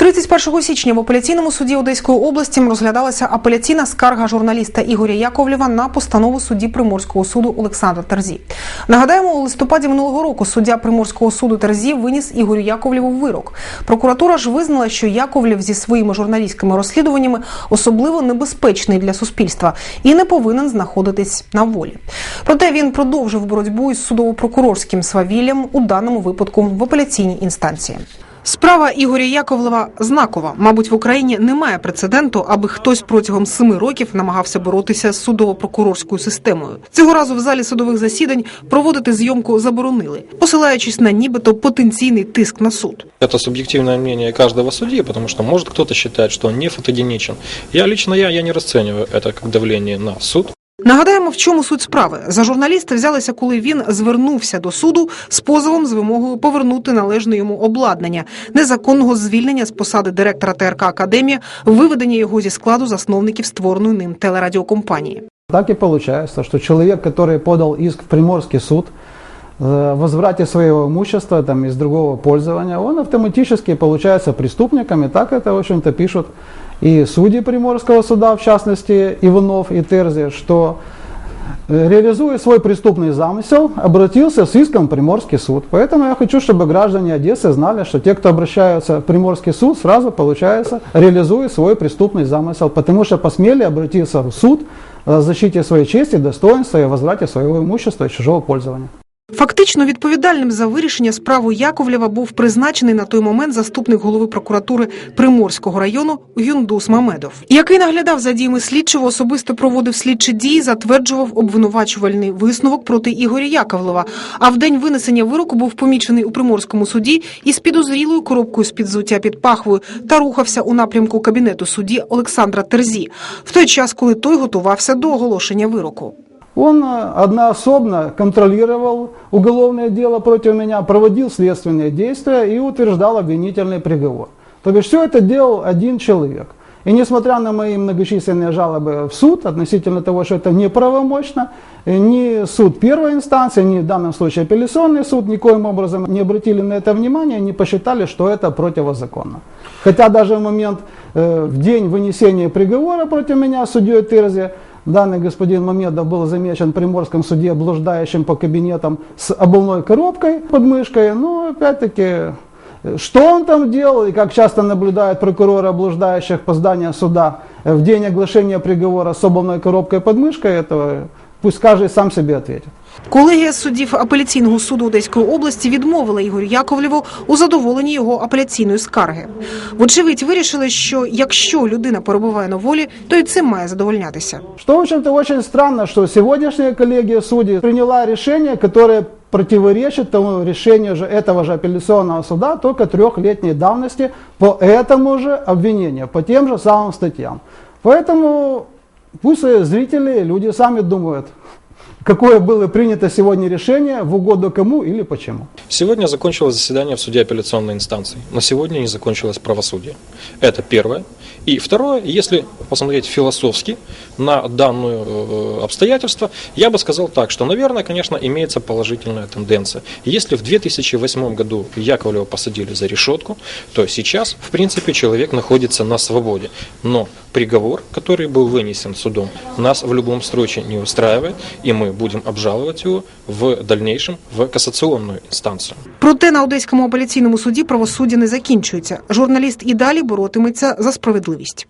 31 січня в апеляційному суді Одеської області розглядалася апеляційна скарга журналіста Ігоря Яковлєва на постанову судді Приморського суду Олександра Терзі. Нагадаємо, у листопаді минулого року суддя Приморського суду Терзі виніс Ігорю Яковлєву вирок. Прокуратура ж визнала, що Яковлєв зі своїми журналістськими розслідуваннями особливо небезпечний для суспільства і не повинен знаходитись на волі. Проте він продовжив боротьбу із судово-прокурорським свавіллям у даному випадку в апеляційній інстанції. Справа Ігоря Яковлева знакова. Мабуть, в Україні немає прецеденту, аби хтось протягом семи років намагався боротися з судово-прокурорською системою. Цього разу в залі судових засідань проводити зйомку заборонили, посилаючись на нібито потенційний тиск на суд. Это субъективное мнение каждого судьи, потому что может кто-то считать, что он не фотогеничен. Я лично я, я не расцениваю это как давление на суд. Нагадаємо, в чому суть справи. За журналіста взялися, коли він звернувся до суду з позовом з вимогою повернути належне йому обладнання, незаконного звільнення з посади директора ТРК Академія, виведення його зі складу засновників створеної ним телерадіокомпанії. Так і получается, что человек, который подал иск в Приморский суд возврате своего имущества там, из другого пользования, он автоматически получается преступником, и так это, в общем-то, пишут и судьи Приморского суда, в частности, Иванов и Терзи, что э, реализуя свой преступный замысел, обратился с иском в Приморский суд. Поэтому я хочу, чтобы граждане Одессы знали, что те, кто обращаются в Приморский суд, сразу, получается, реализуют свой преступный замысел, потому что посмели обратиться в суд о защите своей чести, достоинства и возврате своего имущества из чужого пользования. Фактично відповідальним за вирішення справи Яковлєва був призначений на той момент заступник голови прокуратури Приморського району Юндус Мамедов, який наглядав за діями слідчого, особисто проводив слідчі дії, затверджував обвинувачувальний висновок проти Ігоря Яковлева. А в день винесення вироку був помічений у приморському суді із підозрілою коробкою з під взуття під пахвою та рухався у напрямку кабінету судді Олександра Терзі в той час, коли той готувався до оголошення вироку. Он э, одноособно контролировал уголовное дело против меня, проводил следственные действия и утверждал обвинительный приговор. То бишь все это делал один человек. И несмотря на мои многочисленные жалобы в суд относительно того, что это неправомочно, э, ни суд первой инстанции, ни в данном случае апелляционный суд никоим образом не обратили на это внимание, не посчитали, что это противозаконно. Хотя даже в момент, э, в день вынесения приговора против меня судьей Тырзе, Данный господин Мамедов был замечен в Приморском суде блуждающим по кабинетам с обувной коробкой под мышкой. Но опять-таки, что он там делал и как часто наблюдают прокуроры, блуждающих по зданию суда в день оглашения приговора с обувной коробкой под мышкой, этого пусть каждый сам себе ответит. Колегія суддів апеляційного суду Одеської області відмовила Ігорю Яковлєву у задоволенні його апеляційної скарги. Вочевидь, вирішили, що якщо людина перебуває на волі, то й цим має задовольнятися. Что, в общем-то, очень странно, что сегодняшняя коллегия судей приняла решение, которое противоречит тому решению же этого же апелляционного суда только трехлетней давности по этому же обвинению, по тем же самым статьям. Поэтому пусть зрители, люди сами думают, какое было принято сегодня решение, в угоду кому или почему. Сегодня закончилось заседание в суде апелляционной инстанции, но сегодня не закончилось правосудие. Это первое. И второе, если посмотреть философски на данное э, обстоятельство, я бы сказал так, что, наверное, конечно, имеется положительная тенденция. Если в 2008 году Яковлева посадили за решетку, то сейчас, в принципе, человек находится на свободе. Но приговор, который был вынесен судом, нас в любом случае не устраивает, и мы будем обжаловать в дальнейшем в кассационную инстанцию. Проте на Одеському апеляційному суді правосуддя не закінчується. Журналіст і далі боротиметься за справедливість.